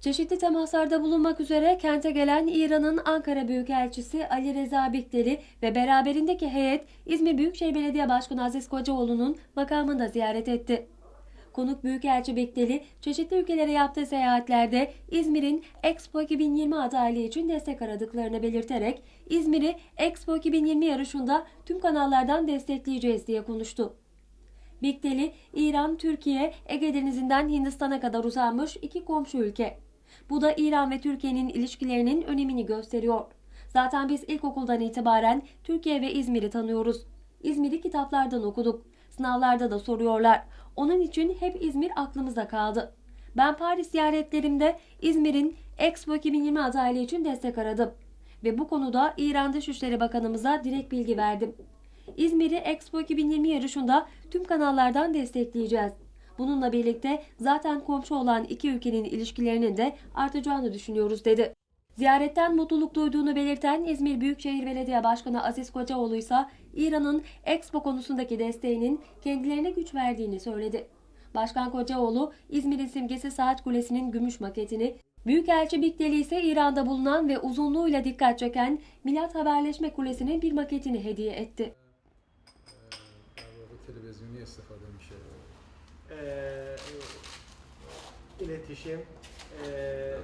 Çeşitli temaslarda bulunmak üzere kente gelen İran'ın Ankara Büyükelçisi Ali Reza Bikteli ve beraberindeki heyet İzmir Büyükşehir Belediye Başkanı Aziz Kocaoğlu'nun makamını da ziyaret etti. Konuk Büyükelçi Bekteli, çeşitli ülkelere yaptığı seyahatlerde İzmir'in Expo 2020 adaylığı için destek aradıklarını belirterek İzmir'i Expo 2020 yarışında tüm kanallardan destekleyeceğiz diye konuştu. Bikteli, İran, Türkiye, Ege Denizi'nden Hindistan'a kadar uzanmış iki komşu ülke. Bu da İran ve Türkiye'nin ilişkilerinin önemini gösteriyor. Zaten biz ilkokuldan itibaren Türkiye ve İzmir'i tanıyoruz. İzmir'i kitaplardan okuduk. Sınavlarda da soruyorlar. Onun için hep İzmir aklımızda kaldı. Ben Paris ziyaretlerimde İzmir'in Expo 2020 adaylığı için destek aradım. Ve bu konuda İran Dışişleri Bakanımıza direkt bilgi verdim. İzmir'i Expo 2020 yarışında tüm kanallardan destekleyeceğiz. Bununla birlikte zaten komşu olan iki ülkenin ilişkilerinin de artacağını düşünüyoruz dedi. Ziyaretten mutluluk duyduğunu belirten İzmir Büyükşehir Belediye Başkanı Aziz Kocaoğlu ise İran'ın Expo konusundaki desteğinin kendilerine güç verdiğini söyledi. Başkan Kocaoğlu, İzmir'in simgesi Saat Kulesi'nin gümüş maketini, Büyükelçi Bikteli ise İran'da bulunan ve uzunluğuyla dikkat çeken Milat Haberleşme Kulesi'nin bir maketini hediye etti e, iletişim, e,